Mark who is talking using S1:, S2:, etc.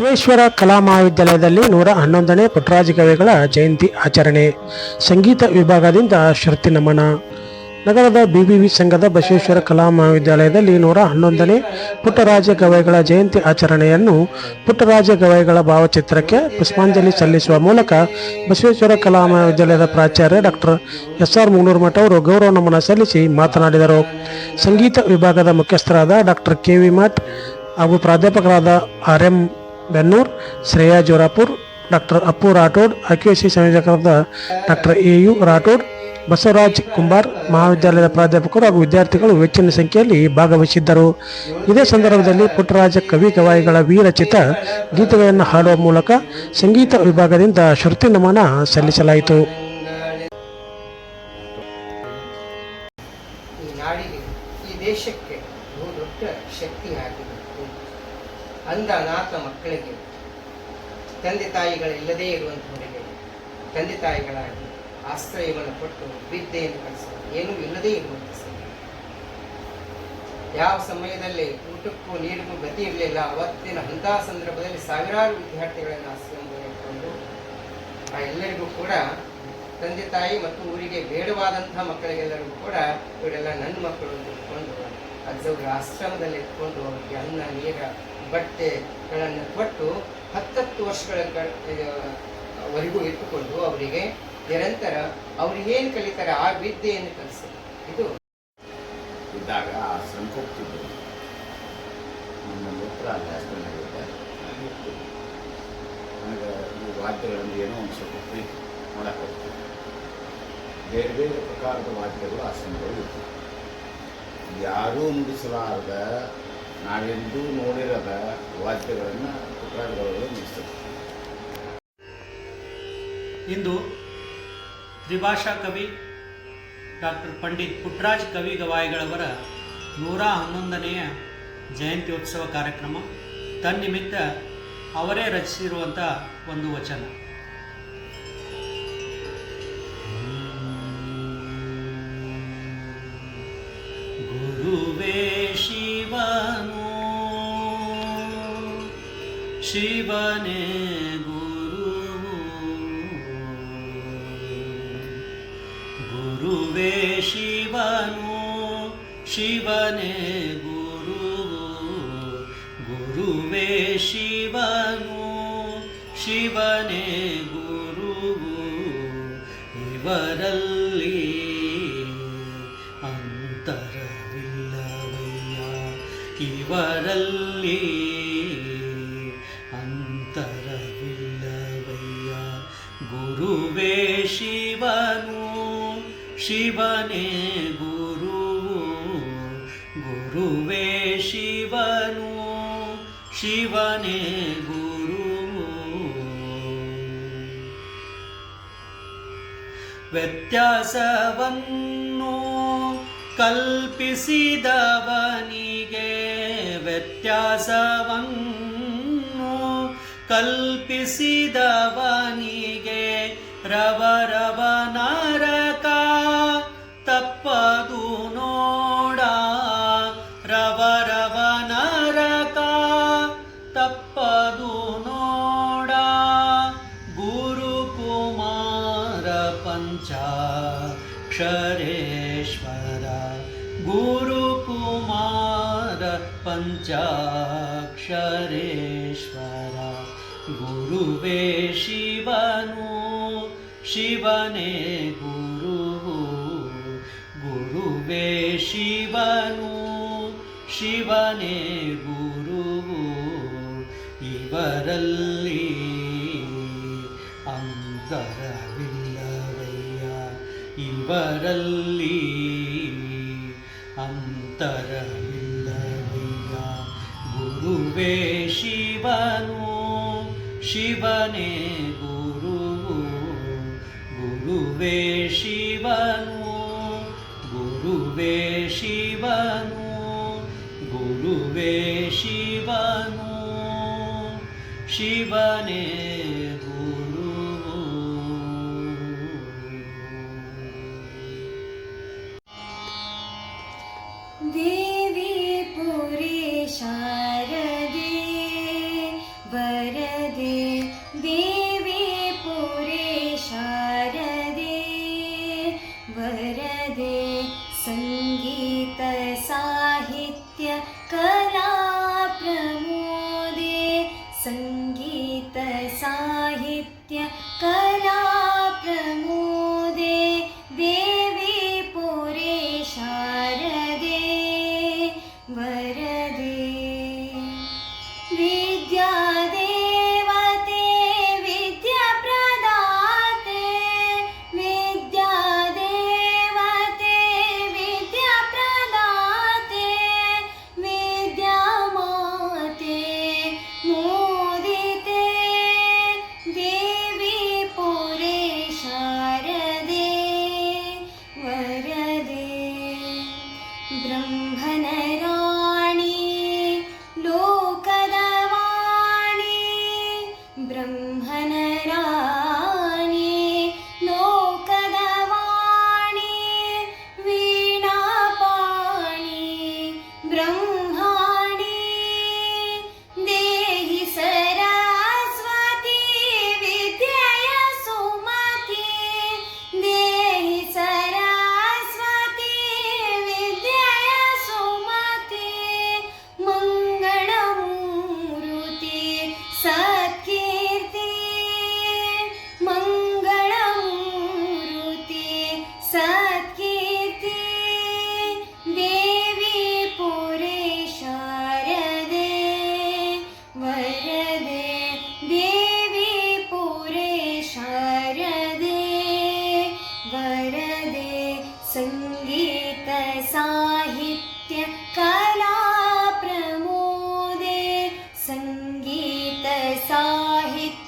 S1: ಬಸವೇಶ್ವರ ಕಲಾ ಮಹಾವಿದ್ಯಾಲಯದಲ್ಲಿ ನೂರ ಹನ್ನೊಂದನೇ ಪುಟ್ಟರಾಜ ಕವಿಗಳ ಜಯಂತಿ ಆಚರಣೆ. ಸಂಗೀತ ವಿಭಾಗದಿಂದ ಶ್ರುತಿ ನಮನ. ನಗರದ ಬಿಬಿವಿ ಸಂಘದ ಬಸವೇಶ್ವರ ಕಲಾ ಮಹಾವಿದ್ಯಾಲಯದಲ್ಲಿ ನೂರ ಹನ್ನೊಂದನೇ ಪುಟ್ಟರಾಜ ಗವಾಯಿಗಳ ಜಯಂತಿ ಆಚರಣೆಯನ್ನು ಪುಟ್ಟರಾಜ ಗವಾಯಿಗಳ ಭಾವಚಿತ್ರಕ್ಕೆ ಪುಷ್ಪಾಂಜಲಿ ಸಲ್ಲಿಸುವ ಮೂಲಕ ಬಸವೇಶ್ವರ ಕಲಾ ಮಹಾವಿದ್ಯಾಲಯದ ಪ್ರಾಚಾರ್ಯ ಡಾಕ್ಟರ್ ಎಸ್ ಆರ್ ಮುನ್ನೂರು ಮಠ ಅವರು ಗೌರವ ನಮನ ಸಲ್ಲಿಸಿ ಮಾತನಾಡಿದರು. ಸಂಗೀತ ವಿಭಾಗದ ಮುಖ್ಯಸ್ಥರಾದ ಡಾಕ್ಟರ್ ಕೆ ವಿ ಮಠ್ ಹಾಗೂ ಪ್ರಾಧ್ಯಾಪಕರಾದ R M Bennur, Shreya Jorapur, doctor Appu Rathod IQAC ಸಂಯೋಜಕರಾದ doctor A U Rathod, Basavaraj Kumbar, ಮಹಾವಿದ್ಯಾಲಯದ ಪ್ರಾಧ್ಯಾಪಕರು ಹಾಗೂ ವಿದ್ಯಾರ್ಥಿಗಳು ಹೆಚ್ಚಿನ ಸಂಖ್ಯೆಯಲ್ಲಿ ಭಾಗವಹಿಸಿದ್ದರು. ಇದೇ ಸಂದರ್ಭದಲ್ಲಿ ಪುಟ್ಟರಾಜ ಕವಿ ಕವಾಯಿಗಳ ವೀರಚಿತ ಗೀತೆಗಳನ್ನು ಹಾಡುವ ಮೂಲಕ ಸಂಗೀತ ವಿಭಾಗದಿಂದ ಶ್ರುತಿ ನಮನ ಸಲ್ಲಿಸಲಾಯಿತು.
S2: ಈ ಈ ದೇಶಕ್ಕೆ ಬಹು ದೊಡ್ಡ ಶಕ್ತಿ ಆಗಿದೆ ಅಂಧ ಅನಾಥ ಮಕ್ಕಳಿಗೆ ತಂದೆ ತಾಯಿಗಳಿಲ್ಲದೇ ಇರುವಂಥವರಿಗೆ ತಂದೆ ತಾಯಿಗಳಾಗಿ ಆಶ್ರಯವನ್ನು ಕೊಟ್ಟು ವಿದ್ಯೆಯನ್ನು ಕಲಿಸುವ ಏನೂ ಇಲ್ಲದೇ ಇರುವಂಥ ಯಾವ ಸಮಯದಲ್ಲಿ ಊಟಕ್ಕೂ ನೀರಿಗೂ ಗತಿ ಇರಲಿಲ್ಲ, ಅವತ್ತಿನ ಅಂತಹ ಸಂದರ್ಭದಲ್ಲಿ ಸಾವಿರಾರು ವಿದ್ಯಾರ್ಥಿಗಳನ್ನು ಆಶ್ರಯದಲ್ಲಿ ಇಟ್ಕೊಂಡು ಆ ಎಲ್ಲರಿಗೂ ಕೂಡ ತಂದೆ ತಾಯಿ ಮತ್ತು ಊರಿಗೆ ಬೇಡವಾದಂತಹ ಮಕ್ಕಳಿಗೆಲ್ಲರಿಗೂ ಕೂಡ ಇವರೆಲ್ಲ ನನ್ನ ಮಕ್ಕಳು ಅಂತ ಇಟ್ಕೊಂಡು ಅಜ್ಜವ್ರ ಆಶ್ರಮದಲ್ಲಿ ಇಟ್ಕೊಂಡು ಅವರಿಗೆ ಅನ್ನ ನೀರ ಬಟ್ಟೆಗಳನ್ನು ಕೊಟ್ಟು ಹತ್ತತ್ತು ವರ್ಷಗಳ ವರೆಗೂ ಇಟ್ಟುಕೊಂಡು ಅವರಿಗೆ ನಿರಂತರ ಅವ್ರು ಏನು ಕಲಿತಾರೆ ಆ ವಿದ್ಯೆಯನ್ನು ಕಲಿಸ್ತಾರೆ ಇದು
S3: ಇದ್ದಾಗ ಆಶ್ರಮಕ್ಕೆ ಹೋಗ್ತಿದ್ದರು ನಮ್ಮ ಮಿತ್ರ ಅಲ್ಲಿ ಹೋಗ್ತಿದ್ದೆ ನನಗೆ ಈ ವಾದ್ಯಗಳನ್ನು ಏನೋ ಒಂದು ಸ್ವಲ್ಪ ಪ್ರೀತಿ ನೋಡಕ್ಕೆ ಹೋಗ್ತಿದ್ದೆ. ಬೇರೆ ಬೇರೆ ಪ್ರಕಾರದ ವಾದ್ಯಗಳು ಆಸನಗಳು ಇರ್ತವೆ. ಯಾರೂ ನುಡಿಸಲಾರದ ನಾವೆಂದೂ ನೋಡಿರದ ವಾದ್ಯಗಳನ್ನು ಪ್ರಕಾರಗಳು ನುಡಿಸ್ತದೆ
S4: ಇಂದು ತ್ರಿಭಾಷಾ ಕವಿ ಡಾಕ್ಟರ್ ಪಂಡಿತ್ ಪುಟ್ರಾಜ್ ಕವಿ ಗವಾಯಿಗಳವರ ನೂರ ಹನ್ನೊಂದನೆಯ ಜಯಂತ್ಯೋತ್ಸವ ಕಾರ್ಯಕ್ರಮ. ತನ್ನಿಮಿತ್ತ ಅವರೇ ರಚಿಸಿರುವಂಥ ಒಂದು ವಚನ. ಶಿವನೇ ಗುರು ಗುರುವೇ ಶಿವನು ಶಿವನೇ ಗುರು ಗುರುವೇ ಶಿವನು ಶಿವನೇ ಗುರು ಇವರಲ್ಲಿ ಅಂತರವಿಲ್ಲವಯ್ಯ ಇವರಲ್ಲಿ ಶಿವನು ಶಿವನೇ ಗುರು ಗುರುವೇ ಶಿವನು ಶಿವನೇ ಗುರು. ವ್ಯತ್ಯಾಸವನ್ನು ಕಲ್ಪಿಸಿದವನಿಗೆ ವ್ಯತ್ಯಾಸವನ್ನು ಕಲ್ಪಿಸಿದವನಿಗೆ ರವ ರವ ನರಕ ತಪ್ಪದು ನೋಡ ರವ ರವ ನರಕ ತಪ್ಪದು ನೋಡ ಗುರುಕುಮಾರ ಪಂಚಾಕ್ಷರೇಶ್ವರ ಗುರುಕುಮಾರ ಪಂಚಾಕ್ಷರೇಶ್ವರ ಗುರುವೇ ಶಿವನು ಶಿವನೇ ಗುರು ಗುರುವೇ ಶಿವನು. ಶಿವನೇ ಗುರು ಇವರಲ್ಲಿ ಅಂತರವಿಲ್ಲವಯ್ಯ. ಇವರಲ್ಲಿ ಅಂತರವಿಲ್ಲವಯ್ಯ. ಗುರುವೇ ಶಿವನು. ಶಿವನೇ ಗುರುವೇ ಶಿವನು ಗುರುವೇ ಶಿವನು ಗುರುವೇ ಶಿವನು ಶಿವನೇ ಗುರು
S5: ದೇವಿ ಪುರಿ ಶಾರದೆ ವರದೆ ದೇವಿ साहित्य